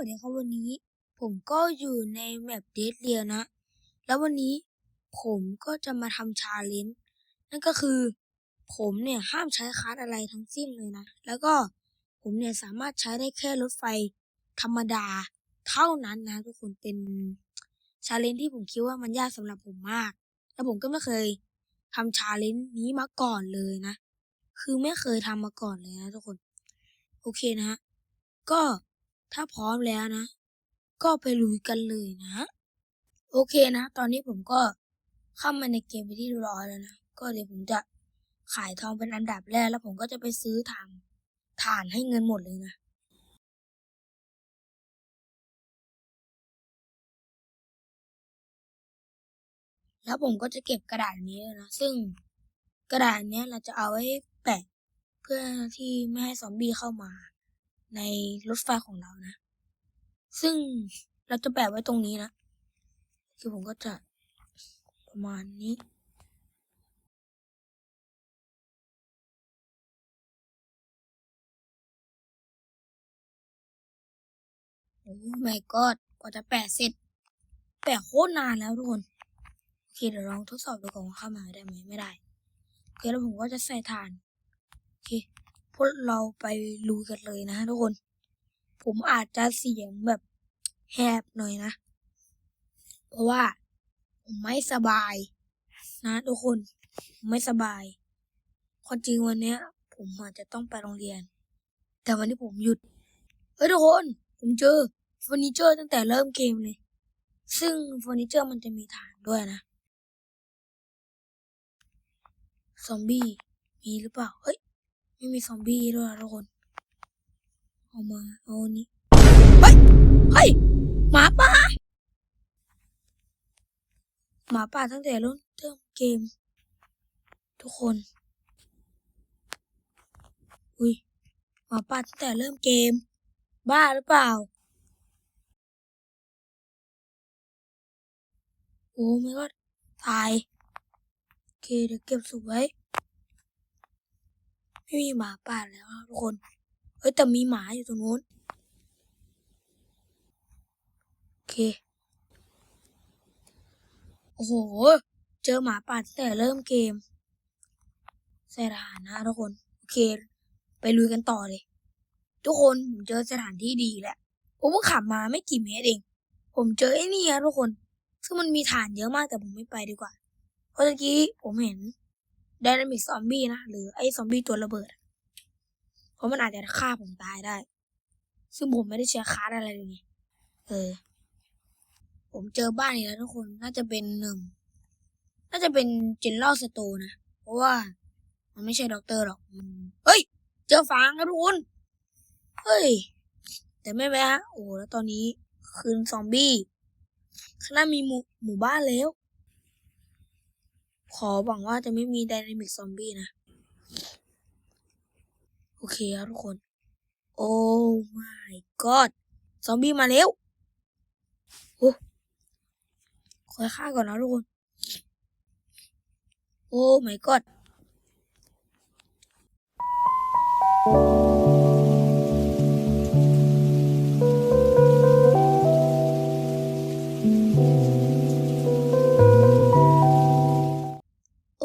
วัสดีครับวันนี้ ผมก็อยู่ในแมปเดทเรียนะ แล้ววันนี้ผมก็จะมาทำชาเลนจ์นั่นก็คือ ผมเนี่ยห้ามใช้คาร์ดอะไรทั้งสิ้นเลยนะ แล้วก็ผมเนี่ยสามารถใช้ได้แค่รถไฟธรรมดาเท่านั้นนะทุกคนเป็นชาเลนจ์ที่ผมคิดว่ามันยากสำหรับผมมาก แล้วผมก็ไม่เคยทำชาเลนจ์นี้มาก่อนเลยนะ คือไม่เคยทำมาก่อนเลยนะทุกคน โอเคนะฮะ ก็ ถ้าพร้อมแล้วนะ ก็ไปลุยกันเลยนะ โอเคนะ ตอนนี้ผมก็เข้ามาในเกมไปที่ร้อยแล้วนะ ก็เดี๋ยวผมจะขายทองเป็นอันดับแรก แล้วผมก็จะไปซื้อทางฐานให้เงินหมดเลยนะแล้วผมก็จะเก็บกระดาษนี้ด้วยนะ ซึ่งกระดาษนี้เราจะเอาไว้แปะเพื่อที่ไม่ให้ซอมบี้เข้ามา ในรถไฟของเรานะ ซึ่งเราจะแปะไว้ตรงนี้นะ คือผมก็จะประมาณนี้ โอ้ไม่ก็กว่าจะแปะเสร็จ แปะโคตรนานแล้วทุกคน โอเคเดี๋ยวลองทดสอบดูก่อนว่าเข้ามาได้ไหมไม่ได้ โอเคแล้วผมก็จะใส่ฐาน โอเค วกเราไปลุยกันเลยนะทุกคน ผมอาจจะเสียงแบบแหบหน่อยนะ เพราะว่า ผมไม่สบาย นะทุกคนไม่สบายความจริงวันนี้ผมอาจจะต้องไปโรงเรียน แต่วันนี้ผมหยุด เฮ้ยทุกคน ผมเจอเฟอร์นิเจอร์ตั้งแต่เริ่มเกมเลย ซึ่งเฟอร์นิเจอร์มันจะมีฐานด้วยนะ ซอมบี้ มีหรือเปล่า เฮ้ย ไม่มีซอมบี้ด้วยนะทุกคนเอามา เอาอันนี้เฮ้ย เฮ้ย หมาป่า หมาป่าตั้งแต่เริ่มเริ่มเกม ทุกคน อุ้ย หมาป่าตั้งแต่เริ่มเกม บ้าหรือเปล่า โอ้ไม่ก็ตาย โอเค เดี๋ยวเก็บศพไว้ ไม่มีหมาป่าแล้วทุกคนเฮ้ยแต่มีหมาอยู่ตรงนู้น โอเค โอ้โห เจอหมาป่าตั้งแต่เริ่มเกมใส่ฐานนะทุกคน โอเค ไปลุยกันต่อเลย ทุกคนผมเจอสถานที่ดีแล้วผมเพิ่งขับมาไม่กี่เมตรเอง ผมเจอไอ้นี่ครับทุกคน ซึ่งมันมีฐานเยอะมากแต่ผมไม่ไปดีกว่า เพราะเมื่อกี้ผมเห็น ไดนามิกซอมบี้นะ หรือไอ้ซอมบี้ตัวระเบิด เพราะมันอาจจะฆ่าผมตายได้ ซึ่งผมไม่ได้ใช้คาร์ดอะไรเลยเออ ผมเจอบ้านอีกแล้วทุกคน น่าจะเป็นหนึ่ง น่าจะเป็นเจนเล่าสโตนะ เพราะว่า มันไม่ใช่ด็อกเตอร์หรอกเฮ้ย เจอฟางครับทุกคน เฮ้ย แต่ไม่แม้ฮะ โอ้แล้วตอนนี้คืนซอมบี้ข้างหน้ามีหมู่หมู่บ้านแล้ว ขอหวังว่าจะไม่มีไดนามิกซอมบี้นะ โอเคครับทุกคน โอ้ my god ซอมบี้มาแล้วโอ้ขอยฆ่าก่อนนะทุกคน โอ้ my god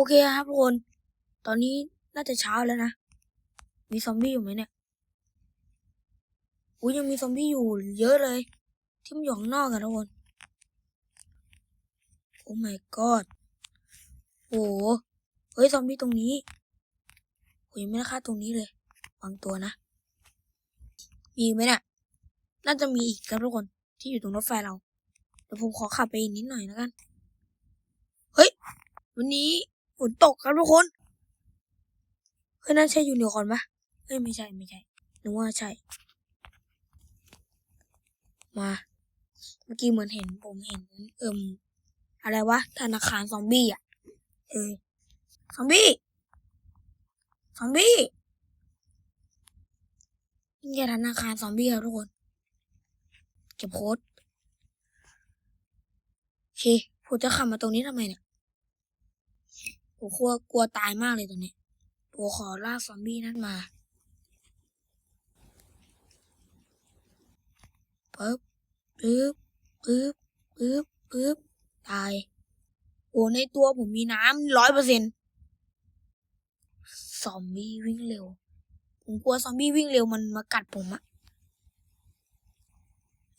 เคครับทุกคน ตอนนี้น่าจะเช้าแล้วนะ มีซอมบี้อยู่ไหมเนี่ยอุ้ยยังมีซอมบี้อยู่เยอะเลย ที่มันอยู่ข้างนอกอะทุกคน โอ้ my god โอ้เฮ้ยซอมบี้ตรงนี้โอ้ยไม่ได้ฆ่าตรงนี้เลยวางตัวนะ มีไหมเนี่ย น่าจะมีอีกครับทุกคน ที่อยู่ตรงรถไฟเรา เดี๋ยวผมขอขับไปอีกนิดหน่อยแล้วกัน เฮ้ย วันนี้ นตกครับทุกคนเฮ้ยน่าใช่ยูนิคอร์นปะเฮ้ยไม่ใช่ไม่ใช่หนึกว่าใช่ มา เมื่อกี้เหมือนเห็นผมเห็น เอิมอะไรวะธนาคารซอมบี้อะเออซอมบี้ซอมบี้นี่แกธนาคารซอมบี้ครับทุกคน เก็บโค้ดโอเคผมจะขับมาตรงนี้ทำไมเนี่ย ผมกลัวกลัวตายมากเลยตรงนี้ผมขอลากซอมบี้นั่นมาปึ๊บปึ๊บปึ๊บปึ๊บปึ๊บตาย โอ้ในตัวผมมีน้ำร้อยเปอร์เซ็นซอมบี้วิ่งเร็ว ผมกลัวซอมบี้วิ่งเร็วมันมากัดผมอะ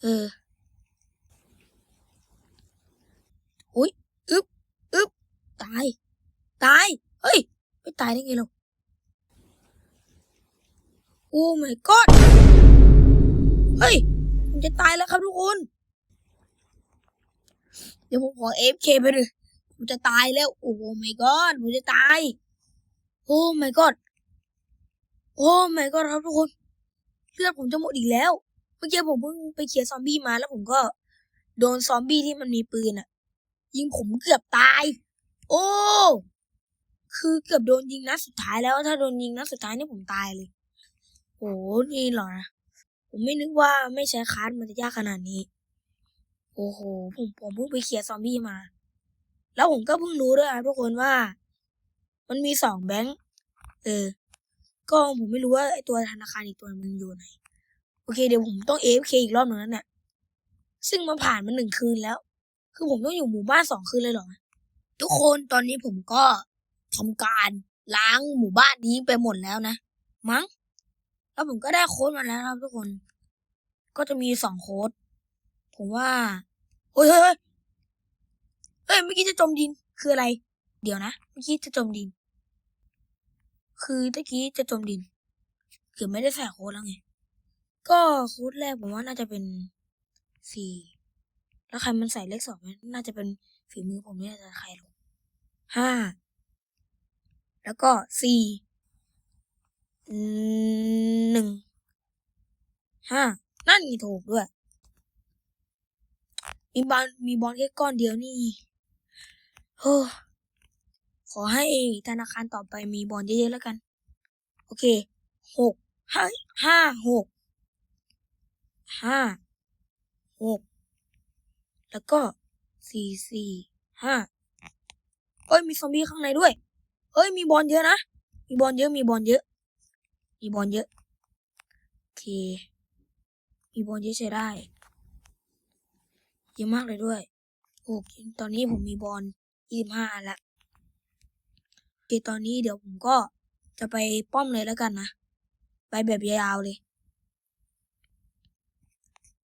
เออ อุ้ยอึ๊บอึ๊บตาย ตาย เฮ้ย ไม่ตายได้ไงเราโอ้ my god เฮ้ยผมจะตายแล้วครับทุกคน เดี๋ยวผมขอ AFK ไปเลยผมจะตายแล้ว โอ้ my god ผมจะตาย โอ้ my god โอ้ my god ครับทุกคน เลือดผมจะหมดอีกแล้ว เมื่อกี้ผมเพิ่งไปเคลียร์ซอมบี้มาแล้วผมก็ โดนซอมบี้ที่มันมีปืนอะยิงผมเกือบตาย โอ้ คือเกือบโดนยิงนัดสุดท้ายแล้วถ้าโดนยิงนัดสุดท้ายนี่ผมตายเลยโอ้นี่หรอนะผมไม่นึกว่าไม่ใช้คาร์ดมันจะยากขนาดนี้ โอ้โหผมผมเพิ่งไปเคลียร์ซอมบี้มา แล้วผมก็เพิ่งรู้ด้วยนะทุกคนว่า มันมีสองแบงค์เออก็ผมไม่รู้ว่าไอตัวธนาคารอีกตัวมันอยู่ไหนโอเคเดี๋ยวผมต้อง AFK อีกรอบหนึ่งแล้วเนี่ยซึ่งมันผ่านมาหนึ่งคืนแล้ว คือผมต้องอยู่หมู่บ้านสองคืนเลยเหรอ ทุกคนตอนนี้ผมก็ ทำการล้างหมู่บ้านนี้ไปหมดแล้วนะมั้งแล้วผมก็ได้โค้ดมาแล้วครับทุกคน ก็จะมีสองโค้ด ผมว่าเฮ้ยเฮ้ยเฮ้ยเมื่อกี้จะจมดินคืออะไร เดี๋ยวนะเมื่อกี้จะจมดิน คือเมื่อกี้จะจมดินคือไม่ได้ใส่โค้ดแล้วไงก็โค้ดแรกผมว่าน่าจะเป็นสี่แล้วใครมันใส่เลขสองมันน่าจะเป็นฝีมือผมไม่จะใครหรอกห้า แล้วก็สี่หนึ่งห้านั่นมีถูกด้วย มีบอลมีบอลแค่ก้อนเดียวนี่โอ้ขอให้ธนาคารต่อไปมีบอลเยอะๆแล้วกัน โอเคหกห้าห้าหกห้าหกแล้วก็สี่สี่ห้าเอ้ยมีซอมบี้ข้างในด้วย เอ้ยมีบอลเยอะนะ มีบอลเยอะ มีบอลเยอะ มีบอลเยอะ โอเค มีบอลเยอะใช้ได้ เยอะมากเลยด้วย โอเค ตอนนี้ผมมีบอลยี่สิบห้าละโอเค ตอนนี้เดี๋ยวผมก็จะไปป้อมเลยแล้วกันนะ ไปแบบยาวๆเลย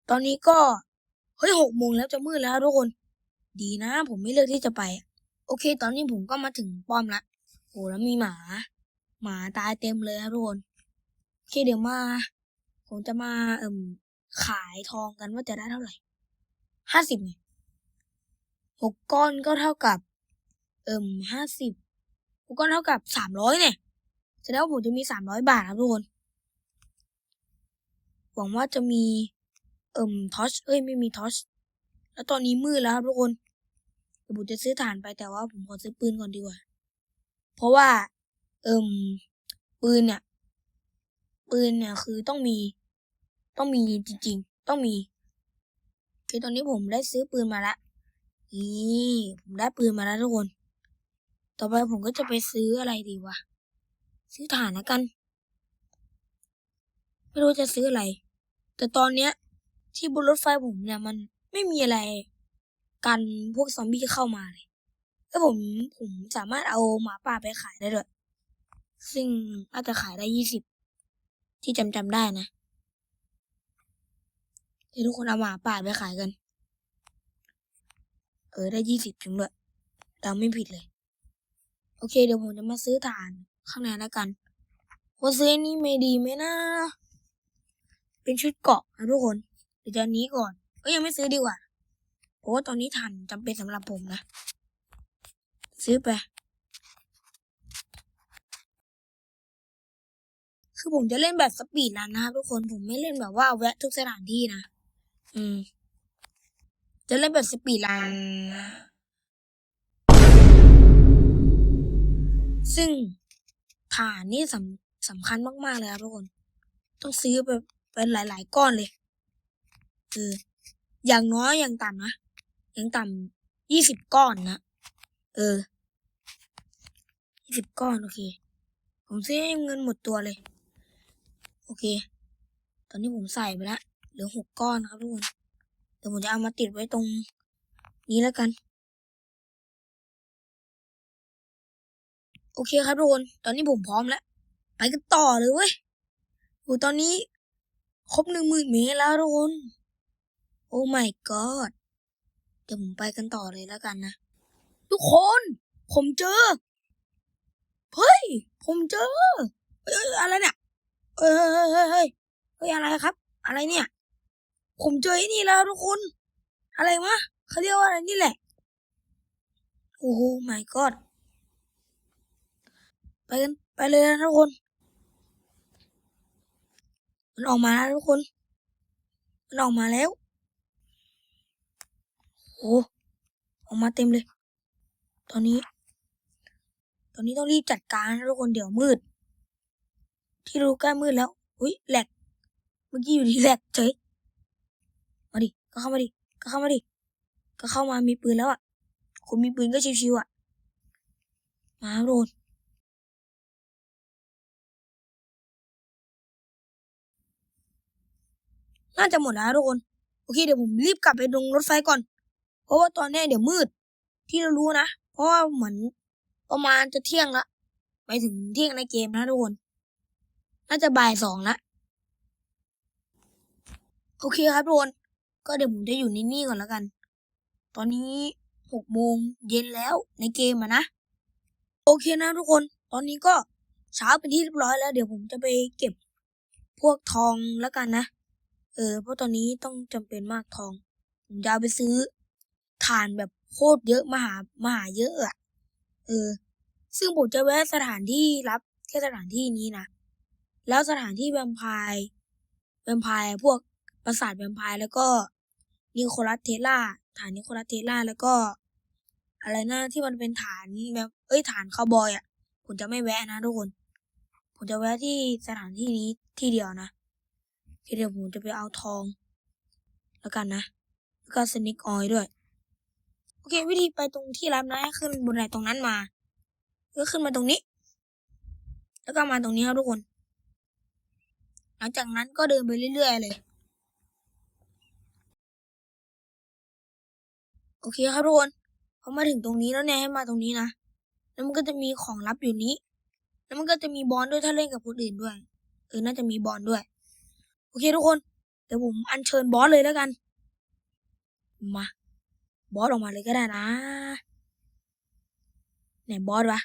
ตอนนี้ก็ เฮ้ยหกโมงแล้วจะมืดแล้วทุกคน ดีนะ ผมไม่เลือกที่จะไป โอเค ตอนนี้ผมก็มาถึงป้อมละ โอ้แล้วมีหมา หมาตายเต็มเลยครับทุกคนโอเคเดี๋ยวมา ผมจะมาเอิ่มขายทองกันว่าจะได้เท่าไหร่ห้าสิบเนี่ยหกก้อนก็เท่ากับ เอิ่มห้าสิบหกก้อนเท่ากับสามร้อยเนี่ยแสดงว่าผมจะมีสามร้อยบาทครับทุกคน หวังว่าจะมี เอิ่มทอชเอ้ยไม่มีทอชแล้วตอนนี้มืดแล้วครับทุกคนเดี๋ยวผมจะซื้อถ่านไปแต่ว่าผมขอซื้อปืนก่อนดีกว่า เพราะว่าเอิมปืนเนี่ยปืนเนี่ยคือต้องมี ต้องมีจริงๆ ต้องมีโอเคตอนนี้ผมได้ซื้อปืนมาละนี่ผมได้ปืนมาแล้วทุกคน ต่อไปผมก็จะไปซื้ออะไรดีวะซื้อถ่านแล้วกัน ไม่รู้จะซื้ออะไร แต่ตอนเนี้ย ที่บนรถไฟผมเนี่ยมันไม่มีอะไร กันพวกซอมบี้เข้ามาเลย แล้วผมผมสามารถเอาหมาป่าไปขายได้ด้วยซึ่งน่าจะขายได้ยี่สิบที่จำจำได้นะที่ทุกคนเอาหมาป่าไปขายกัน เออได้ยี่สิบถึงด้วยเราไม่ผิดเลย โอเค เดี๋ยวผมจะมาซื้อถ่านข้างในแล้วกันว่าซื้ออันนี้ไม่ดีไหมนะ เป็นชุดเกาะนะทุกคนเดี๋ยวจะนี้ก่อน ก็ยังไม่ซื้อดีกว่า เพราะว่าตอนนี้ถ่านจำเป็นสำหรับผมนะ ซื้อไป คือผมจะเล่นแบบสปีดรันนะครับทุกคนผมไม่เล่นแบบว่าแวะทุกสถานที่นะ อืม จะเล่นแบบสปีดรันซึ่งฐานนี่สำสำคัญมาก ๆ เลยครับทุกคน ต้องซื้อไปเป็นหลาย ๆ ก้อนเลย คือ อย่างน้อยอย่างต่ำนะอย่างต่ำยี่สิบก้อนนะ เออยี่สิบก้อนโอเค ผมซื้อให้เงินหมดตัวเลย โอเค ตอนนี้ผมใส่ไปแล้วลือหกก้อนครับทุกคนเดี๋ยวผมจะเอามาติดไว้ตรงนี้แล้วกัน โอเคครับทุกคน ตอนนี้ผมพร้อมแล้ว ไปกันต่อเลยเว้ยโอ้ตอนนี้ ครบหนึ่งหมื่นเมตรแล้วทุกคน โอ้ my god เดี๋ยวผมไปกันต่อเลยแล้วกันนะ ทุกคน ผมเจอ เฮ้ย ผมเจอ เอ้ยอะไรเนี่ย เอ้ยเฮ้ยเฮ้ยเฮ้ยเฮ้ยอะไรครับ อะไรเนี่ย ผมเจอไอ้นี่แล้วทุกคน อะไรวะเขาเรียกว่าอะไรนี่แหละ โอ้โห my god ไปกันไปเลยนะทุกคน มันออกมาแล้วทุกคน มันออกมาแล้ว โอ้ออกมาเต็มเลย ตอนนี้ ตอนนี้ต้องรีบจัดการนะทุกคนเดี๋ยวมืด ที่รู้ใกล้มืดแล้วอุ้ยแหลกเมื่อกี้อยู่ที่แหลกเฉยมาดิก็เข้ามาดิก็เข้ามาดิก็เข้ามามีปืนแล้วอะคนมีปืนก็ชิวๆอะ มาครับทุกคนน่าจะหมดแล้วทุกคน โอเคเดี๋ยวผมรีบกลับไปตรงรถไฟก่อน เพราะว่าตอนนี้เดี๋ยวมืด ที่เรารู้นะ เพราะว่าเหมือนประมาณจะเที่ยงละไปถึงเที่ยงในเกมนะทุกคน น่าจะบ่ายสองละโอเคครับทุกคนก็เดี๋ยวผมจะอยู่นิ่งๆก่อนแล้วกัน ตอนนี้หกโมงเย็นแล้วในเกมอะนะ โอเคนะทุกคน ตอนนี้ก็เช้าเป็นที่เรียบร้อยแล้ว เดี๋ยวผมจะไปเก็บพวกทองแล้วกันนะ เออ เพราะตอนนี้ต้องจำเป็นมากทอง ผมจะเอาไปซื้อถ่านแบบ โคตรเยอะมหามหาเยอะอะเออ ซึ่งผมจะแวะสถานที่รับแค่สถานที่นี้นะ แล้วสถานที่แวมไพร์แวมไพร์พวกปราสาทแวมไพร์แล้วก็นิโคลัสเทสลาฐานนิโคลัสเทสลาแล้วก็ อะไรนะที่มันเป็นฐานแบบเอ้ยฐานคาวบอยอะ ผมจะไม่แวะนะทุกคน ผมจะแวะที่สถานที่นี้ที่เดียวนะที่เดียวผมจะไปเอาทอง แล้วกันนะ แล้วก็สนิกออยด้วย เค วิธีไปตรงที่รับนะให้ขึ้นบนไหนตรงนั้นมา ก็ขึ้นมาตรงนี้ แล้วก็มาตรงนี้ครับทุกคน หลังจากนั้นก็เดินไปเรื่อยๆเลย โอเคครับทุกคนพอมาถึงตรงนี้แล้วเนี่ยให้มาตรงนี้นะ แล้วมันก็จะมีของลับอยู่นี้ แล้วมันก็จะมีบอลด้วยถ้าเล่นกับคนอื่นด้วย เออ น่าจะมีบอลด้วย โอเคทุกคน เดี๋ยวผมอัญเชิญบอสเลยแล้วกัน มา บอสออกมาเลยก็ได้นะ ไหนบอสวะ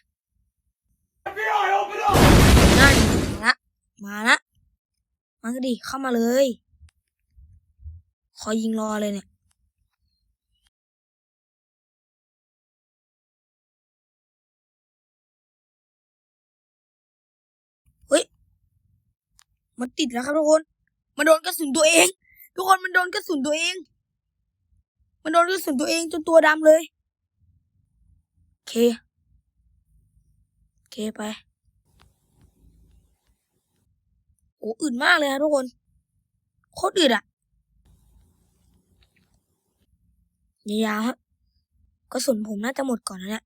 นั่นมาละ มาละ มาก็ดิเข้ามาเลย ขอยิงรอเลยเนี่ยเฮ้ย มันติดแล้วครับทุกคน มันโดนกระสุนตัวเอง ทุกคนมันโดนกระสุนตัวเอง มันโดนกระสุนตัวเองจนตัวดำเลยโอเคโอเคไปโอ้อื่นมากเลยนะทุกคนโคตรอืดอะยาวฮะกระสุนผมน่าจะหมดก่อนนะเนี่ย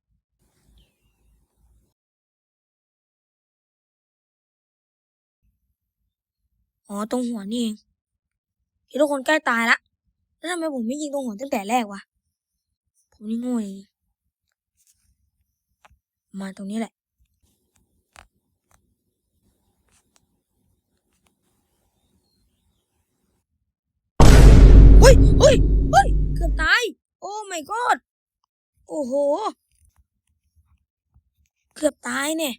อ๋อ ตรงหัวนี่เองที่ทุกคนใกล้ตายละ แล้วทำไมผมไม่ยิงตรงหัวตั้งแต่แรกวะ ผมนี่ง่เองมาตรงนี้แหละเฮ้ยเฮ้ยเฮ้ยเกือบตาย โอ้ my god โอ้โห เกือบตายเนี่ย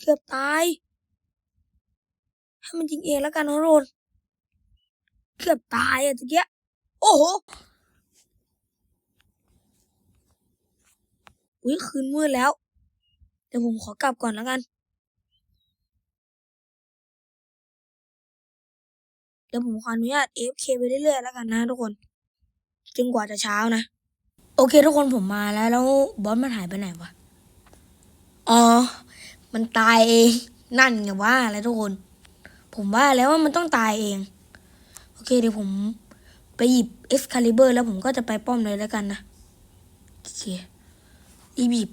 เกือบตาย ให้มันยิงเองแล้วกันนะโรนเกือบตายอะตะเกียโอ้โหอุ้ยคืนมืดแล้ว เดี๋ยวผมขอกลับก่อนแล้วกัน เดี๋ยวผมขออนุญาต AFK ไปเรื่อยๆแล้วกันนะทุกคน จนกว่าจะเช้านะ โอเคทุกคนผมมาแล้วแล้วบอสมันหายไปไหนวะ อ๋อ มันตายเอง นั่นไงว่าแล้วทุกคน ผมว่าแล้วว่ามันต้องตายเอง โอเคเดี๋ยวผมไปหยิบ Excalibur แล้วผมก็จะไปป้อมเลยแล้วกันนะโอเครีบหยิบ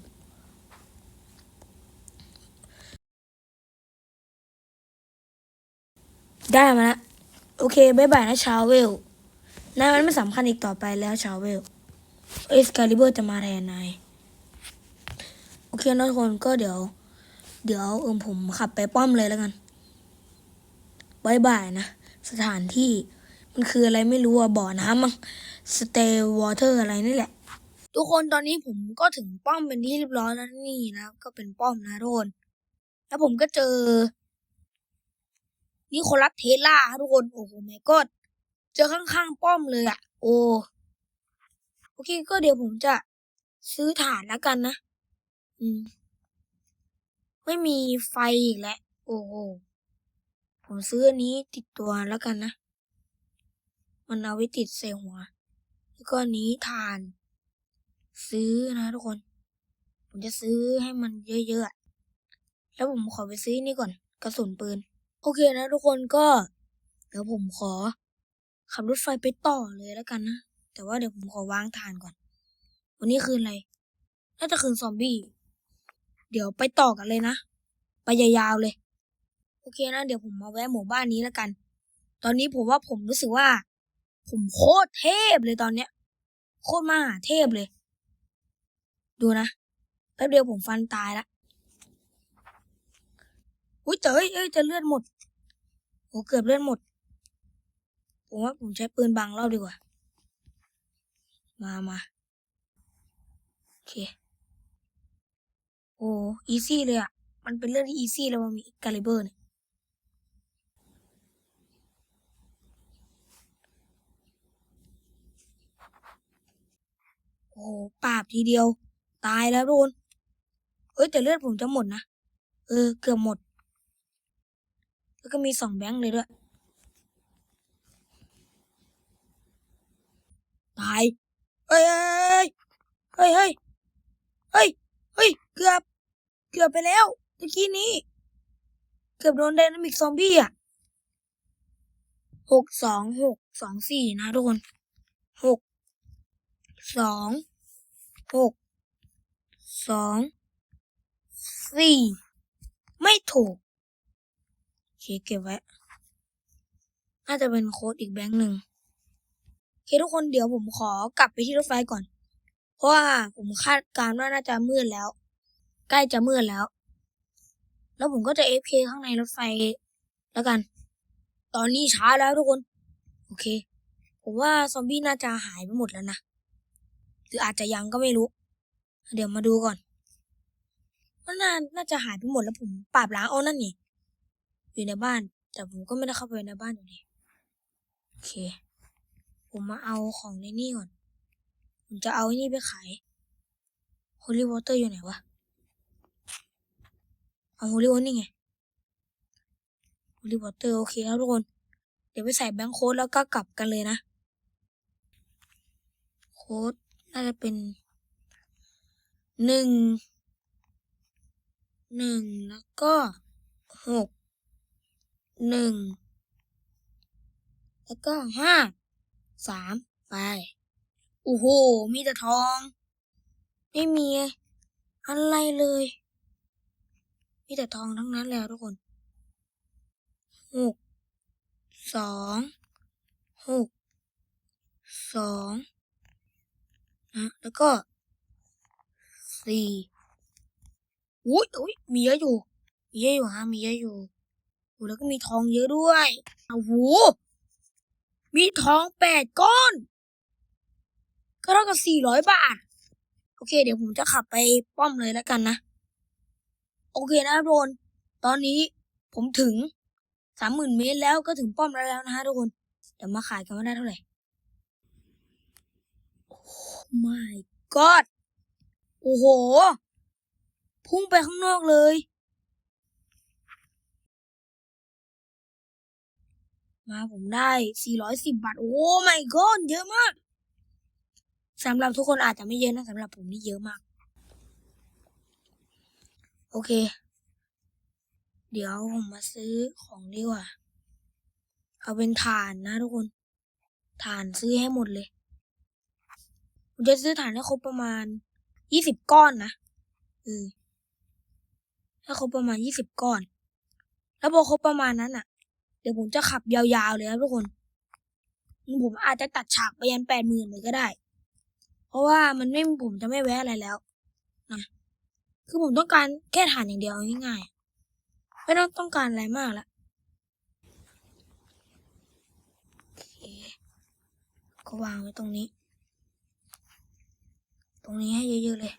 ได้มาแล้วโอเคบายบายนะชาวเวลนายมันไม่สำคัญอีกต่อไปแล้วชาวเวลเอสคาลิเบอร์จะมาแทนนายโอเคนะทุกคนก็เดี๋ยว เดี๋ยวเอิมผมขับไปป้อมเลยแล้วกัน บายบายนะ สถานที่มันคืออะไรไม่รู้อะบ่อน้ำมั้งสเตย์วอเตอร์อะไรนี่แหละ ทุกคนตอนนี้ผมก็ถึงป้อมเป็นที่เรียบร้อยแล้วนี่นะก็เป็นป้อมนะทุกคนแล้วผมก็เจอนี่คนรักเทสลาทุกคนโอ้โหแม่ก็เจอข้างๆป้อมเลยอะโอ้โอเคก็เดี๋ยวผมจะซื้อถ่านแล้วกันนะ อืม ไม่มีไฟอีกแล้ว โอ้โห ผมซื้ออันนี้ติดตัวแล้วกันนะ มันเอาไว้ติดใส่หัว แล้วก็นี้ทาน ซื้อนะทุกคน ผมจะซื้อให้มันเยอะๆ แล้วผมขอไปซื้อนี่ก่อน กระสุนปืน โอเคนะทุกคนก็ เดี๋ยวผมขอ ขับรถไฟไปต่อเลยแล้วกันนะ แต่ว่าเดี๋ยวผมขอวางฐานก่อน วันนี้คืนอะไร น่าจะคืนซอมบี้ เดี๋ยวไปต่อกันเลยนะ ไปยาวๆเลย โอเคนะ เดี๋ยวผมมาแวะหมู่บ้านนี้แล้วกัน ตอนนี้ผมว่าผมรู้สึกว่า ผมโคตรเทพเลยตอนเนี้ย โคตรมาเทพเลย ดูนะแป๊บเดียวผมฟันตายละอุ้ยเต๋ยเอ้ยจะเลือดหมดโอ้เกือบเลือดหมด ผมว่าผมใช้ปืนบังรอบดีกว่า มามาโอเค โอ้อีซี่เลยอะ มันเป็นเรื่องที่อีซี่แล้วมันมีกาลิเบอร์เนี่ย โอ้โหปราบทีเดียว ตายแล้วทุกคนเอ้ยแต่เลือดผมจะหมดนะ เออ เกือบหมด แล้วก็มีสองแบงค์เลยด้วย ตาย เฮ้ยเฮ้ยเฮ้ยเฮ้ยเฮ้ยเกือบ เกือบไปแล้วเมื่อกี้นี้ เกือบโดนไดนามิกซอมบี้อะหกสองหกสองสี่นะทุกคนหก สองหกสองสี่ไม่ถูกโอเคเก็บไว้ น่าจะเป็นโค้ดอีกแบงค์หนึ่งโอเคทุกคนเดี๋ยวผมขอกลับไปที่รถไฟก่อน เพราะว่าผมคาดการณ์ว่าน่าจะมืดแล้ว ใกล้จะมืดแล้ว แล้วผมก็จะเอฟเคข้างในรถไฟแล้วกัน ตอนนี้ช้าแล้วทุกคน โอเค ผมว่าซอมบี้น่าจะหายไปหมดแล้วนะ หรืออาจจะยังก็ไม่รู้ เดี๋ยวมาดูก่อนว่าน่าน่าจะหายไปหมดแล้วผมปราบล้างเอานั่นนี่อยู่ในบ้าน แต่ผมก็ไม่ได้เข้าไปในบ้านอยู่ดีโอเค ผมมาเอาของในนี่ก่อน ผมจะเอาไอ้นี่ไปขาย Holy Water อร์อยู่ไหนวะเอาโฮลิวอนี่ไงโฮลิวอเตอร์โอเคแล้วทุกคน เดี๋ยวไปใส่แบงค์โค้ดแล้วก็กลับกันเลยนะ โค้ด น่าจะเป็นหนึ่งหนึ่งแล้วก็หกหนึ่งแล้วก็ห้าสามไปโอ้โห มีแต่ทอง ไม่มีอะไรเลย มีแต่ทองทั้งนั้นแล้วทุกคนหกสองหกสอง นะแล้วก็สี่อุ้ยอุ้ยมีเยอะอยู่ มีเยอะอยู่ฮะ มีเยอะอยู่โอ้แล้วก็มีทองเยอะด้วยโอ้โหมีทองแปดก้อน ก็เท่ากับสี่ร้อยบาท โอเค เดี๋ยวผมจะขับไปป้อมเลยแล้วกันนะ โอเคนะทุกคน ตอนนี้ผมถึงสามหมื่นเมตรแล้วก็ถึงป้อมแล้วนะฮะทุกคน เดี๋ยวมาขายกันว่าได้เท่าไหร่ my god โอ้โห พุ่งไปข้างนอกเลย มาผมได้ 410 บาท โอ้ my god เยอะมาก สำหรับทุกคนอาจจะไม่เยอะนะสำหรับผมนี่เยอะมาก โอเค เดี๋ยวผมมาซื้อของดีกว่า เอาเป็นถ่านนะทุกคนถ่านซื้อให้หมดเลย ผมจะซื้อถ่านให้ครบประมาณยี่สิบก้อนนะเออถ้าครบประมาณยี่สิบก้อน แล้วพอครบประมาณนั้นอะ เดี๋ยวผมจะขับยาวๆเลยครับทุกคน ผมอาจจะตัดฉากไปยันแปดหมื่นเลยก็ได้ เพราะว่ามันไม่ผมจะไม่แวะอะไรแล้วนะคือผมต้องการแค่ฐานอย่างเดียวง่ายๆ ไม่ต้องต้องการอะไรมากละก็วางไว้ตรงนี้ ตรงนี้ให้เยอะๆเลย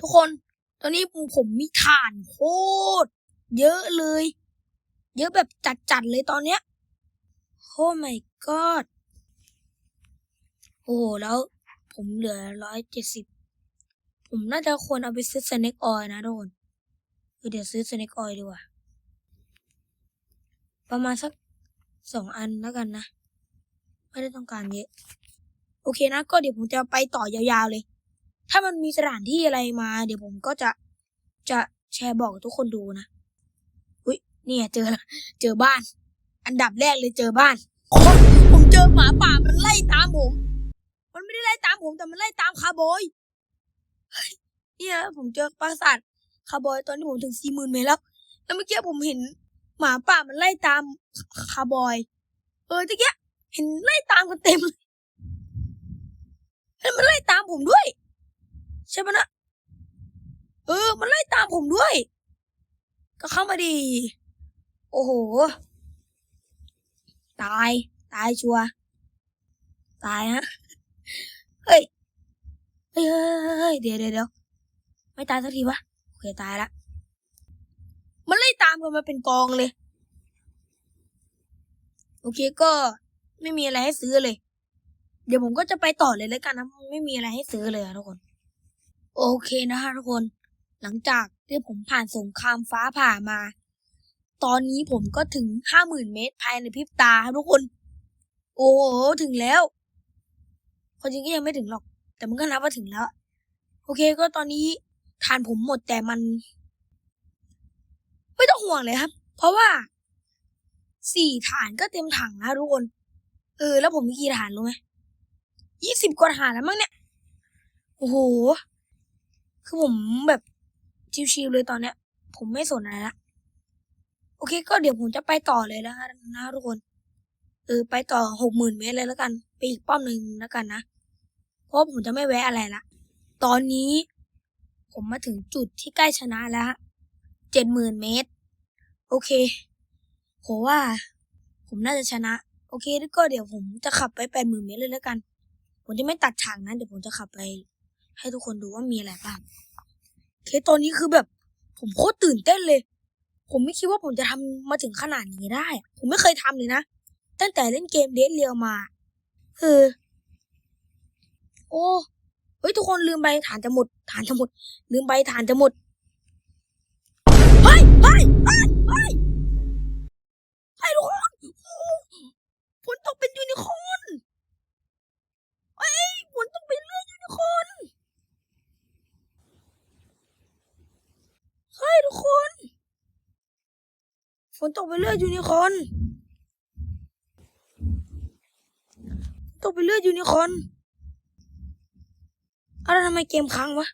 ทุกคน ตอนนี้ผมมีฐานโคตรเยอะเลย เยอะแบบจัดๆเลยตอนเนี้ยโอ้ my god โอ้โหแล้วผมเหลือร้อยเจ็ดสิบผมน่าจะควรเอาไปซื้อสเน็กออยนะทุกคนคือเดี๋ยวซื้อสเน็กออยดีกว่า ประมาณสักสองอันแล้วกันนะ ไม่ได้ต้องการเยอะ โอเคนะ ก็เดี๋ยวผมจะไปต่อยาวๆเลย ถ้ามันมีสถานที่อะไรมา เดี๋ยวผมก็จะจะแชร์บอกกับทุกคนดูนะอุ้ยเนี่ยเจอแล้วเจอบ้าน อันดับแรกเลยเจอบ้านคนผมเจอหมาป่ามันไล่ตามผม มันไม่ได้ไล่ตามผมแต่มันไล่ตามคาร์บอยเฮ้ยเนี่ยผมเจอปราสาทคาร์บอยตอนที่ผมถึงสี่หมื่นเมตรแล้วแล้วเมื่อกี้ผมเห็นหมาป่ามันไล่ตามคาร์บอย เออตะเกียเห็นไล่ตามกันเต็มเลย แล้วมันไล่ตามผมด้วย ใช่ปะนะเออ มันไล่ตามผมด้วย ก็เข้ามาดี โอ้โห ตาย ตายชัว ตายฮะ เฮ้ย เฮ้ยเฮ้ยเดี๋ยวเดี๋ยวเดี๋ยวไม่ตายสักทีวะ โอเค ตายละ มันไล่ตามกันมาเป็นกองเลย โอเคก็ไม่มีอะไรให้ซื้อเลย เดี๋ยวผมก็จะไปต่อเลยแล้วกันนะไม่มีอะไรให้ซื้อเลยทุกคน โอเคนะฮะทุกคน หลังจากที่ผมผ่านสงครามฟ้าผ่ามา ตอนนี้ผมก็ถึงห้าหมื่นเมตรภายในพริบตาครับทุกคน โอ้โหถึงแล้วคนจริงก็ยังไม่ถึงหรอก แต่มันก็นับว่าถึงแล้ว โอเคก็ตอนนี้ฐานผมหมดแต่มัน ไม่ต้องห่วงเลยครับ เพราะว่าสี่ฐานก็เต็มถังนะทุกคน เออ แล้วผมมีกี่ฐานรู้ไหม ยี่สิบกว่าฐานแล้วมั้งเนี่ย โอ้โห คือผมแบบชิวๆเลยตอนเนี้ย ผมไม่สนอะไรละ โอเค ก็เดี๋ยวผมจะไปต่อเลยแล้วนนะทุกคน เออ ไปต่อหกหมื่นเมตรเลยแล้วกัน ไปอีกป้อมหนึ่งแล้วกันนะ เพราะผมจะไม่แวะอะไรละ ตอนนี้ ผมมาถึงจุดที่ใกล้ชนะแล้วเจ็ดหมื่นเมตร โอเคผมว่า ผมน่าจะชนะ โอเคก็เดี๋ยวผมจะขับไปแปดหมื่นเมตรเลยแล้วกัน ผมจะไม่ตัดฉากนะเดี๋ยวผมจะขับไป ให้ทุกคนดูว่ามีอะไรบ้างเคตอนนี้คือแบบ ผมโคตรตื่นเต้นเลย ผมไม่คิดว่าผมจะทำมาถึงขนาดนี้ได้ ผมไม่เคยทำเลยนะ ตั้งแต่เล่นเกมเดทเรียวมา คือ โอ้เฮ้ยทุกคนลืมไปฐานจะหมดฐานจะหมด ลืมไปฐานจะหมด เป็นเรือยูนิคนเฮ้ยทุกคน ฝนตกไปเรือยูนิคอนตกไปเลือดยูนิคอนอะไรทำไมเกมค้างวะ